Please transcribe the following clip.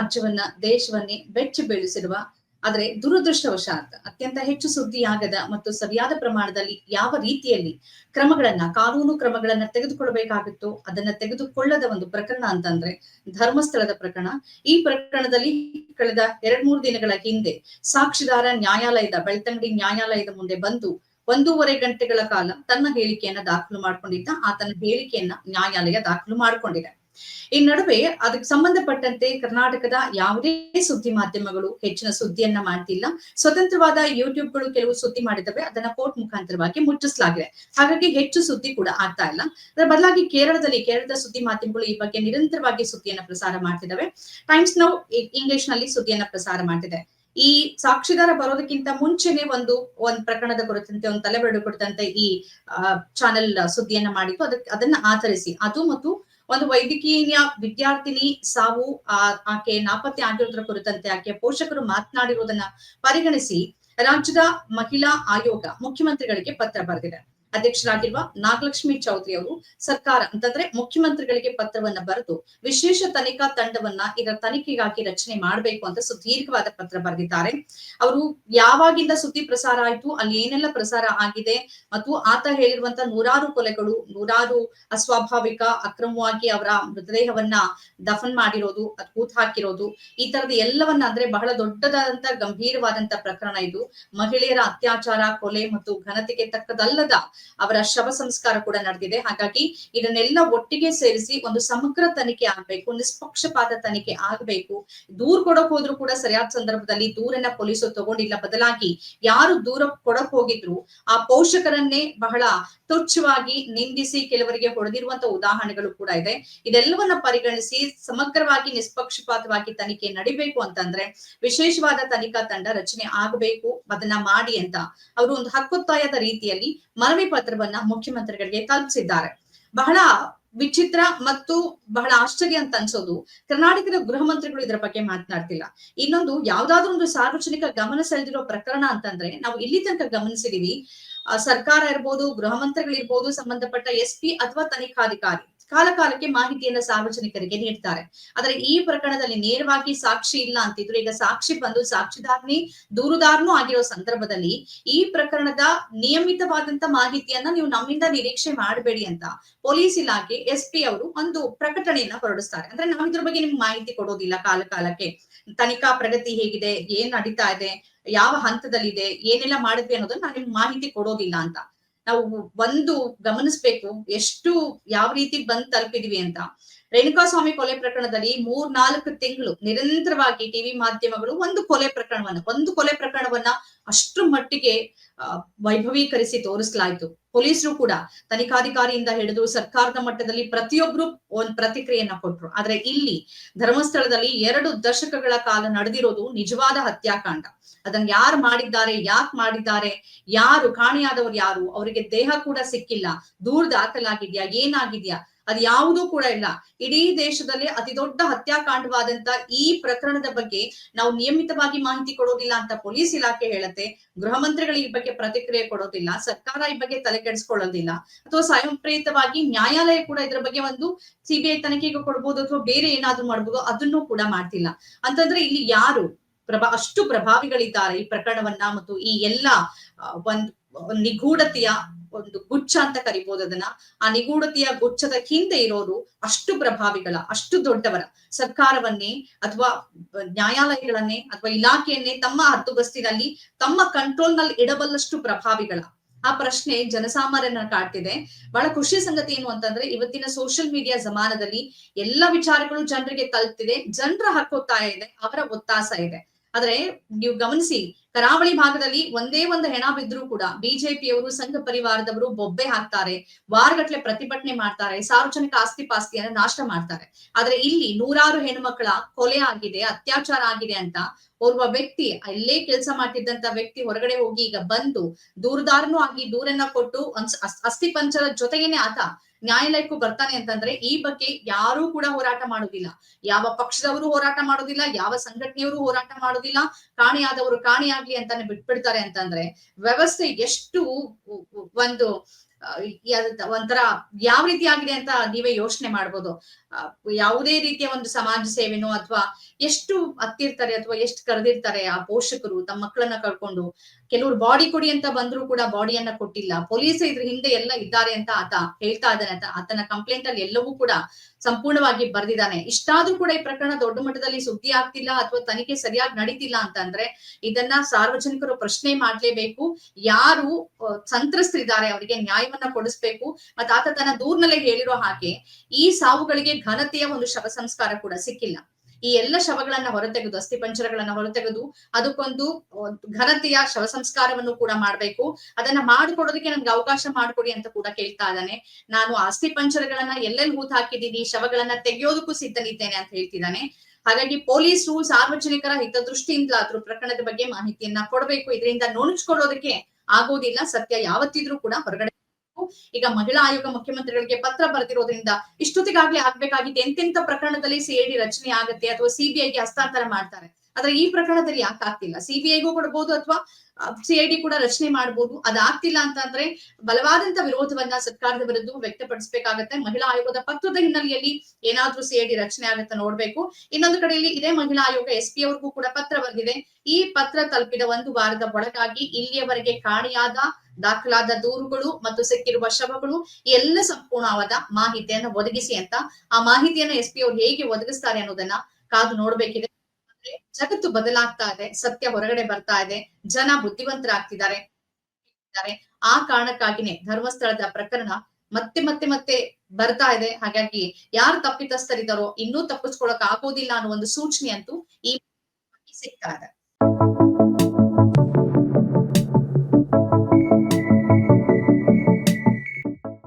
ರಾಜ್ಯವನ್ನ, ದೇಶವನ್ನೇ ಬೆಚ್ಚಿ ಬೀಳಿಸಿರುವ, ಆದರೆ ದುರದೃಷ್ಟವಶಾತ್ ಅತ್ಯಂತ ಹೆಚ್ಚು ಸುದ್ದಿಯಾಗದ ಮತ್ತು ಸರಿಯಾದ ಪ್ರಮಾಣದಲ್ಲಿ ಯಾವ ರೀತಿಯಲ್ಲಿ ಕ್ರಮಗಳನ್ನ, ಕಾನೂನು ಕ್ರಮಗಳನ್ನ ತೆಗೆದುಕೊಳ್ಬೇಕಾಗಿತ್ತು ಅದನ್ನ ತೆಗೆದುಕೊಳ್ಳದ ಒಂದು ಪ್ರಕರಣ ಅಂತಂದ್ರೆ ಧರ್ಮಸ್ಥಳದ ಪ್ರಕರಣ. ಈ ಪ್ರಕರಣದಲ್ಲಿ ಕಳೆದ ಎರಡ್ ಮೂರು ದಿನಗಳ ಹಿಂದೆ ಸಾಕ್ಷಿದಾರ ನ್ಯಾಯಾಲಯದ, ಬೆಳ್ತಂಗಡಿ ನ್ಯಾಯಾಲಯದ ಮುಂದೆ ಬಂದು ಒಂದೂವರೆ ಗಂಟೆಗಳ ಕಾಲ ತನ್ನ ಹೇಳಿಕೆಯನ್ನ ದಾಖಲು ಮಾಡ್ಕೊಂಡಿದ್ದ. ಆತನ ಹೇಳಿಕೆಯನ್ನ ನ್ಯಾಯಾಲಯ ದಾಖಲು ಮಾಡಿಕೊಂಡಿದೆ. ಈ ನಡುವೆ ಅದಕ್ಕೆ ಸಂಬಂಧಪಟ್ಟಂತೆ ಕರ್ನಾಟಕದ ಯಾವುದೇ ಸುದ್ದಿ ಮಾಧ್ಯಮಗಳು ಹೆಚ್ಚಿನ ಸುದ್ದಿಯನ್ನ ಮಾಡ್ತಿಲ್ಲ. ಸ್ವತಂತ್ರವಾದ ಯೂಟ್ಯೂಬ್ಗಳು ಕೆಲವು ಸುದ್ದಿ ಮಾಡಿದವೆ. ಅದನ್ನ ಕೋರ್ಟ್ ಮುಖಾಂತರವಾಗಿ ಮುಚ್ಚಿಸಲಾಗಿದೆ. ಹಾಗಾಗಿ ಹೆಚ್ಚು ಸುದ್ದಿ ಕೂಡ ಆಗ್ತಾ ಇಲ್ಲ. ಅದರ ಬದಲಾಗಿ ಕೇರಳದಲ್ಲಿ ಕೇರಳದ ಸುದ್ದಿ ಮಾಧ್ಯಮಗಳು ಈ ಬಗ್ಗೆ ನಿರಂತರವಾಗಿ ಸುದ್ದಿಯನ್ನ ಪ್ರಸಾರ ಮಾಡ್ತಿದ್ದಾವೆ ಟೈಮ್ಸ್ ನೌ ಇಂಗ್ಲಿಷ್ನಲ್ಲಿ ಸುದ್ದಿಯನ್ನ ಪ್ರಸಾರ ಮಾಡ್ತಿದೆ. ಈ ಸಾಕ್ಷಿದಾರ ಬರೋದಕ್ಕಿಂತ ಮುಂಚೆನೆ ಒಂದು, ಒಂದ್ ಪ್ರಕರಣದ ಕುರಿತಂತೆ ಒಂದು ತಲೆಬರಡು ಕುರಿತಂತೆ ಈ ಚಾನೆಲ್ ಸುದ್ದಿಯನ್ನ ಮಾಡಿತ್ತು ಅದಕ್ಕೆ ಅದನ್ನ ಆಧರಿಸಿ, ಅದು ಮತ್ತು ಒಂದು ವೈದ್ಯಕೀಯ ವಿದ್ಯಾರ್ಥಿನಿ ಸಾವು, ಆ, ಆಕೆ ನಾಪತ್ತೆ ಆಗಿರೋದ್ರ ಕುರಿತಂತೆ ಆಕೆ ಪೋಷಕರು ಮಾತನಾಡಿರುವುದನ್ನ ಪರಿಗಣಿಸಿ ರಾಜ್ಯದ ಮಹಿಳಾ ಆಯೋಗ ಮುಖ್ಯಮಂತ್ರಿಗಳಿಗೆ ಪತ್ರ ಬರೆದಿದೆ. ಅಧ್ಯಕ್ಷರಾಗಿರುವ ನಾಗಲಕ್ಷ್ಮಿ ಚೌಧರಿ ಅವರು ಸರ್ಕಾರ ಅಂತಂದ್ರೆ ಮುಖ್ಯಮಂತ್ರಿಗಳಿಗೆ ಪತ್ರವನ್ನ ಬರೆದು ವಿಶೇಷ ತನಿಖಾ ತಂಡವನ್ನ ಇದರ ತನಿಖೆಗಾಗಿ ರಚನೆ ಮಾಡಬೇಕು ಅಂತ ಸುದೀರ್ಘವಾದ ಪತ್ರ ಬರೆದಿದ್ದಾರೆ. ಅವರು ಯಾವಾಗಿಂದ ಸುದ್ದಿ ಪ್ರಸಾರ ಆಯ್ತು, ಅಲ್ಲಿ ಏನೆಲ್ಲ ಪ್ರಸಾರ ಆಗಿದೆ ಮತ್ತು ಆತ ಹೇಳಿರುವಂತ ನೂರಾರು ಕೊಲೆಗಳು, ನೂರಾರು ಅಸ್ವಾಭಾವಿಕ, ಅಕ್ರಮವಾಗಿ ಅವರ ಮೃತದೇಹವನ್ನ ದಫನ್ ಮಾಡಿರೋದು, ಅದ್ ಕೂತ್ ಹಾಕಿರೋದು, ಈ ತರದ ಎಲ್ಲವನ್ನ ಅಂದ್ರೆ ಬಹಳ ದೊಡ್ಡದಾದಂತ, ಗಂಭೀರವಾದಂತ ಪ್ರಕರಣ ಇದು. ಮಹಿಳೆಯರ ಅತ್ಯಾಚಾರ, ಕೊಲೆ ಮತ್ತು ಘನತೆಗೆ ತಕ್ಕದಲ್ಲದ ಅವರ ಶವ ಸಂಸ್ಕಾರ ಕೂಡ ನಡೆದಿದೆ. ಹಾಗಾಗಿ ಇದನ್ನೆಲ್ಲ ಒಟ್ಟಿಗೆ ಸೇರಿಸಿ ಒಂದು ಸಮಗ್ರ ತನಿಖೆ ಆಗ್ಬೇಕು, ನಿಷ್ಪಕ್ಷಪಾತ ತನಿಖೆ ಆಗ್ಬೇಕು. ದೂರ್ ಕೊಡಕ್ ಹೋದ್ರು ಕೂಡ ಸರಿಯಾದ ಸಂದರ್ಭದಲ್ಲಿ ದೂರನ್ನ ಪೊಲೀಸರು ತಗೊಂಡಿಲ್ಲ. ಬದಲಾಗಿ ಯಾರು ದೂರ ಕೊಡಕ್ ಹೋಗಿದ್ರು, ಆ ಪೋಷಕರನ್ನೇ ಬಹಳ ತುಚ್ಛವಾಗಿ ನಿಂದಿಸಿ ಕೆಲವರಿಗೆ ಹೊಡೆದಿರುವಂತ ಉದಾಹರಣೆಗಳು ಕೂಡ ಇದೆ. ಇದೆಲ್ಲವನ್ನ ಪರಿಗಣಿಸಿ ಸಮಗ್ರವಾಗಿ, ನಿಷ್ಪಕ್ಷಪಾತವಾಗಿ ತನಿಖೆ ನಡಿಬೇಕು ಅಂತಂದ್ರೆ ವಿಶೇಷವಾದ ತನಿಖಾ ತಂಡ ರಚನೆ ಆಗಬೇಕು. ಅದನ್ನ ಮಾಡಿ ಅಂತ ಅವರು ಒಂದು ಹಕ್ಕೊತ್ತಾಯದ ರೀತಿಯಲ್ಲಿ ಮನವಿ ಪತ್ರವನ್ನ ಮುಖ್ಯಮಂತ್ರಿಗಳಿಗೆ ತಲುಪಿಸಿದ್ದಾರೆ ಬಹಳ ವಿಚಿತ್ರ ಮತ್ತು ಬಹಳ ಆಶ್ಚರ್ಯ ಅಂತ ಅನ್ಸೋದು. ಕರ್ನಾಟಕದ ಗೃಹ ಮಂತ್ರಿಗಳು ಇದರ ಬಗ್ಗೆ ಮಾತನಾಡ್ತಿಲ್ಲ. ಇನ್ನೊಂದು ಯಾವ್ದಾದ್ರು ಒಂದು ಸಾರ್ವಜನಿಕ ಗಮನ ಸೆಳೆದಿರೋ ಪ್ರಕರಣ ಅಂತಂದ್ರೆ, ನಾವು ಇಲ್ಲಿ ತನಕ ಗಮನಿಸಿದೀವಿ ಸರ್ಕಾರ ಇರ್ಬೋದು, ಗೃಹ ಮಂತ್ರಿಗಳಿರ್ಬೋದು, ಸಂಬಂಧಪಟ್ಟ ಎಸ್ ಪಿ ಅಥವಾ ತನಿಖಾಧಿಕಾರಿ. ಕಾಲ ಕಾಲಕ್ಕೆ ಮಾಹಿತಿಯನ್ನ ಸಾರ್ವಜನಿಕರಿಗೆ ನೀಡ್ತಾರೆ. ಆದರೆ ಈ ಪ್ರಕರಣದಲ್ಲಿ ನೇರವಾಗಿ ಸಾಕ್ಷಿ ಇಲ್ಲ ಅಂತಿದ್ರು. ಈಗ ಸಾಕ್ಷಿ ಬಂದು ಸಾಕ್ಷಿದಾರ್ನಿ ದೂರುದಾರನೂ ಆಗಿರೋ ಸಂದರ್ಭದಲ್ಲಿ ಈ ಪ್ರಕರಣದ ನಿಯಮಿತವಾದಂತ ಮಾಹಿತಿಯನ್ನ ನೀವು ನಮ್ಮಿಂದ ನಿರೀಕ್ಷೆ ಮಾಡಬೇಡಿ ಅಂತ ಪೊಲೀಸ್ ಇಲಾಖೆ, ಎಸ್ ಪಿ ಅವರು ಒಂದು ಪ್ರಕಟಣೆಯನ್ನ ಹೊರಡಿಸ್ತಾರೆ. ಅಂದ್ರೆ ನಾವು ಇದ್ರ ಬಗ್ಗೆ ನಿಮ್ಗೆ ಮಾಹಿತಿ ಕೊಡೋದಿಲ್ಲ ಕಾಲ ಕಾಲಕ್ಕೆ ತನಿಖಾ ಪ್ರಗತಿ ಹೇಗಿದೆ, ಏನ್ ನಡೀತಾ ಇದೆ, ಯಾವ ಹಂತದಲ್ಲಿದೆ, ಏನೆಲ್ಲ ಮಾಡಿದ್ವಿ ಅನ್ನೋದನ್ನ ನಾನು ನಿಮ್ಗೆ ಮಾಹಿತಿ ಕೊಡೋದಿಲ್ಲ ಅಂತ. ನಾವು ಒಂದು ಗಮನಿಸ್ಬೇಕು ಎಷ್ಟು ಯಾವ ರೀತಿ ಬಂದ್ ತಲುಪಿದೀವಿ ಅಂತ. ರೇಣುಕಾಸ್ವಾಮಿ ಕೊಲೆ ಪ್ರಕರಣದಲ್ಲಿ ಮೂರ್ ನಾಲ್ಕು ತಿಂಗಳು ನಿರಂತರವಾಗಿ ಟಿವಿ ಮಾಧ್ಯಮಗಳು ಒಂದು ಕೊಲೆ ಪ್ರಕರಣವನ್ನ, ಒಂದು ಕೊಲೆ ಪ್ರಕರಣವನ್ನ ಅಷ್ಟು ಮಟ್ಟಿಗೆ ವೈಭವೀಕರಿಸಿ ತೋರಿಸಲಾಯ್ತು. ಪೊಲೀಸರು ಕೂಡ ತನಿಖಾಧಿಕಾರಿಯಿಂದ ಹಿಡಿದು ಸರ್ಕಾರದ ಮಟ್ಟದಲ್ಲಿ ಪ್ರತಿಯೊಬ್ರು ಒಂದ್ ಪ್ರತಿಕ್ರಿಯೆಯನ್ನ ಕೊಟ್ರು. ಆದ್ರೆ ಇಲ್ಲಿ ಧರ್ಮಸ್ಥಳದಲ್ಲಿ ಎರಡು ದಶಕಗಳ ಕಾಲ ನಡೆದಿರೋದು ನಿಜವಾದ ಹತ್ಯಾಕಾಂಡ. ಅದನ್ನ ಯಾರು ಮಾಡಿದ್ದಾರೆ, ಯಾಕೆ ಮಾಡಿದ್ದಾರೆ, ಯಾರು, ಕಾಣೆಯಾದವರು ಯಾರು, ಅವರಿಗೆ ದೇಹ ಕೂಡ ಸಿಕ್ಕಿಲ್ಲ, ದೂರ ದಾಖಲಾಗಿದ್ಯಾ, ಏನಾಗಿದ್ಯಾ, ಅದು ಯಾವುದೂ ಕೂಡ ಇಲ್ಲ. ಇಡೀ ದೇಶದಲ್ಲಿ ಅತಿ ದೊಡ್ಡ ಹತ್ಯಾಕಾಂಡವಾದಂತ ಈ ಪ್ರಕರಣದ ಬಗ್ಗೆ ನಾವು ನಿಯಮಿತವಾಗಿ ಮಾಹಿತಿ ಕೊಡೋದಿಲ್ಲ ಅಂತ ಪೊಲೀಸ್ ಇಲಾಖೆ ಹೇಳುತ್ತೆ. ಗೃಹ ಮಂತ್ರಿಗಳು ಈ ಬಗ್ಗೆ ಪ್ರತಿಕ್ರಿಯೆ ಕೊಡೋದಿಲ್ಲ. ಸರ್ಕಾರ ಈ ಬಗ್ಗೆ ತಲೆ ಕೆಡಿಸ್ಕೊಳ್ಳೋದಿಲ್ಲ. ಅಥವಾ ಸ್ವಯಂ ಪ್ರೇರಿತವಾಗಿ ನ್ಯಾಯಾಲಯ ಕೂಡ ಇದ್ರ ಬಗ್ಗೆ ಒಂದು ಸಿಬಿಐ ತನಿಖೆಗೆ ಕೊಡ್ಬೋದು ಅಥವಾ ಬೇರೆ ಏನಾದ್ರೂ ಮಾಡ್ಬೋದು, ಅದನ್ನು ಕೂಡ ಮಾಡ್ತಿಲ್ಲ. ಅಂತಂದ್ರೆ ಇಲ್ಲಿ ಯಾರು ಪ್ರಭಾ, ಅಷ್ಟು ಪ್ರಭಾವಿಗಳಿದ್ದಾರೆ ಈ ಪ್ರಕರಣವನ್ನ ಮತ್ತು ಈ ಎಲ್ಲ ಒಂದು ನಿಗೂಢತೆಯ ಒಂದು ಗುಚ್ಛ ಅಂತ ಕರಿಬಹುದು ಅದನ್ನ. ಆ ನಿಗೂಢತೆಯ ಗುಚ್ಛದ ಹಿಂದೆ ಇರೋರು ಅಷ್ಟು ಪ್ರಭಾವಿಗಳ, ಅಷ್ಟು ದೊಡ್ಡವರ. ಸರ್ಕಾರವನ್ನೇ ಅಥವಾ ನ್ಯಾಯಾಲಯಗಳನ್ನೇ ಅಥವಾ ಇಲಾಖೆಯನ್ನೇ ತಮ್ಮ ಹದ್ದುಬಸ್ತಿನಲ್ಲಿ, ತಮ್ಮ ಕಂಟ್ರೋಲ್ನಲ್ಲಿ ಇಡಬಲ್ಲಷ್ಟು ಪ್ರಭಾವಿಗಳ. ಆ ಪ್ರಶ್ನೆ ಜನಸಾಮಾನ್ಯನ ಕಾಡ್ತಿದೆ. ಬಹಳ ಖುಷಿ ಸಂಗತಿ ಏನು ಅಂತಂದ್ರೆ, ಇವತ್ತಿನ ಸೋಷಿಯಲ್ ಮೀಡಿಯಾ ಜಮಾನದಲ್ಲಿ ಎಲ್ಲ ವಿಚಾರಗಳು ಜನರಿಗೆ ತಲುಪ್ತಿದೆ. ಜನರ ಹಕ್ಕೊತ್ತಾಯ ಇದೆ, ಅವರ ಒತ್ತಾಸ ಇದೆ. ಆದ್ರೆ ನೀವು ಗಮನಿಸಿ ಕರಾವಳಿ ಭಾಗದಲ್ಲಿ ಒಂದೇ ಒಂದು ಹೆಣ ಬಿದ್ರೂ ಕೂಡ ಬಿಜೆಪಿಯವರು, ಸಂಘ ಪರಿವಾರದವರು ಬೊಬ್ಬೆ ಹಾಕ್ತಾರೆ, ವಾರಗಟ್ಲೆ ಪ್ರತಿಭಟನೆ ಮಾಡ್ತಾರೆ, ಸಾರ್ವಜನಿಕ ಆಸ್ತಿ ಪಾಸ್ತಿಯನ್ನ ನಾಶ ಮಾಡ್ತಾರೆ. ಆದ್ರೆ ಇಲ್ಲಿ ನೂರಾರು ಹೆಣ್ಮಕ್ಳ ಕೊಲೆ ಆಗಿದೆ, ಅತ್ಯಾಚಾರ ಆಗಿದೆ ಅಂತ ಓರ್ವ ವ್ಯಕ್ತಿ, ಅಲ್ಲೇ ಕೆಲಸ ಮಾಡ್ತಿದ್ದಂತ ವ್ಯಕ್ತಿ ಹೊರಗಡೆ ಹೋಗಿ ಈಗ ಬಂದು ದೂರದಾರನು ಆಗಿ ದೂರನ್ನ ಕೊಟ್ಟು ಅಸ್ಥಿ ಪಂಚರ ಜೊತೆಗೇನೆ ಆತ ನ್ಯಾಯಾಲಯಕ್ಕೂ ಬರ್ತಾನೆ ಅಂತಂದ್ರೆ ಈ ಬಗ್ಗೆ ಯಾರೂ ಕೂಡ ಹೋರಾಟ ಮಾಡುದಿಲ್ಲ. ಯಾವ ಪಕ್ಷದವರು ಹೋರಾಟ ಮಾಡೋದಿಲ್ಲ, ಯಾವ ಸಂಘಟನೆಯವರು ಹೋರಾಟ ಮಾಡೋದಿಲ್ಲ, ಕಾಣೆಯಾದವರು ಕಾಣೆಯಾಗ್ಲಿ ಅಂತಾನೆ ಬಿಟ್ಬಿಡ್ತಾರೆ ಅಂತಂದ್ರೆ ವ್ಯವಸ್ಥೆ ಎಷ್ಟು ಒಂದು ಒಂಥರ ಯಾವ ರೀತಿ ಆಗಿದೆ ಅಂತ ನೀವೇ ಯೋಚನೆ ಮಾಡ್ಬೋದು. ಯಾವುದೇ ರೀತಿಯ ಒಂದು ಸಮಾಜ ಸೇವೆನೋ ಅಥವಾ ಎಷ್ಟು ಹತ್ತಿರ್ತಾರೆ ಅಥವಾ ಎಷ್ಟು ಕರೆದಿರ್ತಾರೆ ಆ ಪೋಷಕರು, ತಮ್ಮ ಮಕ್ಕಳನ್ನ ಕಳ್ಕೊಂಡು ಕೆಲವರು ಬಾಡಿ ಕೊಡಿ ಅಂತ ಬಂದ್ರು ಕೂಡ ಬಾಡಿಯನ್ನ ಕೊಟ್ಟಿಲ್ಲ. ಪೊಲೀಸ್ ಇದ್ರ ಹಿಂದೆ ಎಲ್ಲ ಇದ್ದಾರೆ ಅಂತ ಆತ ಹೇಳ್ತಾ ಇದ್ದಾನೆ. ಅಂತ ಆತನ ಕಂಪ್ಲೇಂಟ್ ಅಲ್ಲಿ ಎಲ್ಲವೂ ಕೂಡ ಸಂಪೂರ್ಣವಾಗಿ ಬರ್ದಿದ್ದಾನೆ. ಇಷ್ಟಾದ್ರೂ ಕೂಡ ಈ ಪ್ರಕರಣ ದೊಡ್ಡ ಮಟ್ಟದಲ್ಲಿ ಸುದ್ದಿ ಆಗ್ತಿಲ್ಲ ಅಥವಾ ತನಿಖೆ ಸರಿಯಾಗಿ ನಡೀತಿಲ್ಲ ಅಂತಂದ್ರೆ ಇದನ್ನ ಸಾರ್ವಜನಿಕರು ಪ್ರಶ್ನೆ ಮಾಡ್ಲೇಬೇಕು. ಯಾರು ಸಂತ್ರಸ್ತರಿದ್ದಾರೆ, ಅವರಿಗೆ ನ್ಯಾಯವನ್ನ ಕೊಡಿಸ್ಬೇಕು. ಮತ್ತೆ ಆತ ತನ್ನ ದೂರ್ನಲ್ಲೇ ಹೇಳಿರೋ ಹಾಗೆ ಈ ಸಾವುಗಳಿಗೆ ಘನತೆಯ ಒಂದು ಶವ ಸಂಸ್ಕಾರ ಕೂಡ ಸಿಕ್ಕಿಲ್ಲ. ಈ ಎಲ್ಲ ಶವಗಳನ್ನ ಹೊರತೆಗೆದು, ಅಸ್ಥಿ ಪಂಜರಗಳನ್ನ ಹೊರತೆಗೆದು, ಅದಕ್ಕೊಂದು ಘನತೆಯ ಶವ ಸಂಸ್ಕಾರವನ್ನು ಕೂಡ ಮಾಡ್ಬೇಕು. ಅದನ್ನ ಮಾಡಿಕೊಡೋದಕ್ಕೆ ನನ್ಗೆ ಅವಕಾಶ ಮಾಡ್ಕೊಡಿ ಅಂತ ಕೂಡ ಕೇಳ್ತಾ ಇದ್ದಾನೆ. ನಾನು ಅಸ್ಥಿ ಪಂಜರಗಳನ್ನ ಎಲ್ಲೆಲ್ಲಿ ಹೂತ್ ಹಾಕಿದ್ದೀನಿ, ಶವಗಳನ್ನ ತೆಗೆಯೋದಕ್ಕೂ ಸಿದ್ಧನಿದ್ದೇನೆ ಅಂತ ಹೇಳ್ತಿದ್ದಾನೆ. ಹಾಗಾಗಿ ಪೊಲೀಸರು ಸಾರ್ವಜನಿಕರ ಹಿತದೃಷ್ಟಿಯಿಂದಲಾದ್ರೂ ಪ್ರಕರಣದ ಬಗ್ಗೆ ಮಾಹಿತಿಯನ್ನ ಕೊಡಬೇಕು. ಇದರಿಂದ ನೋಣಿಸ್ಕೊಡೋದಕ್ಕೆ ಆಗೋದಿಲ್ಲ. ಸತ್ಯ ಯಾವತ್ತಿದ್ರೂ ಕೂಡ ಹೊರಗಡೆ. ಈಗ ಮಹಿಳಾ ಆಯೋಗ ಮುಖ್ಯಮಂತ್ರಿಗಳಿಗೆ ಪತ್ರ ಬರೆದಿರೋದ್ರಿಂದ ಇಷ್ಟೊತ್ತಿಗಾಗ್ಲೇ ಆಗ್ಬೇಕಾಗಿತ್ತು ಎಂತೆಂತ ಪ್ರಕರಣದಲ್ಲಿ ಸಿಐಡಿ ರಚನೆ ಆಗುತ್ತೆ ಅಥವಾ ಸಿಬಿಐಗೆ ಹಸ್ತಾಂತರ ಮಾಡ್ತಾರೆ. ಆದ್ರೆ ಈ ಪ್ರಕರಣದಲ್ಲಿ ಯಾಕೆ ಆಗ್ತಿಲ್ಲ? ಸಿಬಿಐಗೂ ಕೊಡಬಹುದು ಅಥವಾ ಸಿಐಡಿ ಕೂಡ ರಚನೆ ಮಾಡ್ಬೋದು. ಅದಾಗ್ತಿಲ್ಲ ಅಂತಂದ್ರೆ ಬಲವಾದಂತ ವಿರೋಧವನ್ನ ಸರ್ಕಾರದ ವಿರುದ್ಧ ವ್ಯಕ್ತಪಡಿಸಬೇಕಾಗತ್ತೆ. ಮಹಿಳಾ ಆಯೋಗದ ಪತ್ರದ ಹಿನ್ನೆಲೆಯಲ್ಲಿ ಏನಾದ್ರೂ ಸಿಐಡಿ ರಚನೆ ಆಗುತ್ತೆ ನೋಡ್ಬೇಕು. ಇನ್ನೊಂದು ಕಡೆಯಲ್ಲಿ ಇದೇ ಮಹಿಳಾ ಆಯೋಗ ಎಸ್ ಪಿ ಅವ್ರಿಗೂ ಕೂಡ ಪತ್ರ ಬಂದಿದೆ. ಈ ಪತ್ರ ತಲುಪಿದ ಒಂದು ವಾರದ ಒಳಗಾಗಿ ಇಲ್ಲಿಯವರೆಗೆ ಕಾಣೆಯಾದ ದಾಖಲಾದ ದೂರುಗಳು ಮತ್ತು ಸಿಕ್ಕಿರುವ ಶವಗಳು ಎಲ್ಲ ಸಂಪೂರ್ಣವಾದ ಮಾಹಿತಿಯನ್ನು ಒದಗಿಸಿ ಅಂತ ಆ ಮಾಹಿತಿಯನ್ನ ಎಸ್ ಪಿ ಅವ್ರು ಹೇಗೆ ಒದಗಿಸ್ತಾರೆ ಅನ್ನೋದನ್ನ ಕಾದು ನೋಡ್ಬೇಕಿದೆ. ಆದ್ರೆ ಜಗತ್ತು ಬದಲಾಗ್ತಾ ಇದೆ, ಸತ್ಯ ಹೊರಗಡೆ ಬರ್ತಾ ಇದೆ, ಜನ ಬುದ್ಧಿವಂತರಾಗ್ತಿದ್ದಾರೆ. ಆ ಕಾರಣಕ್ಕಾಗಿನೇ ಧರ್ಮಸ್ಥಳದ ಪ್ರಕರಣ ಮತ್ತೆ ಮತ್ತೆ ಮತ್ತೆ ಬರ್ತಾ ಇದೆ. ಹಾಗಾಗಿ ಯಾರು ತಪ್ಪಿತಸ್ಥರಿದ್ದಾರೋ ಇನ್ನೂ ತಪ್ಪಿಸ್ಕೊಳಕ್ ಆಗೋದಿಲ್ಲ ಅನ್ನೋ ಒಂದು ಸೂಚನೆ ಅಂತೂ ಈ ಸಿಗ್ತಾ ಇದೆ.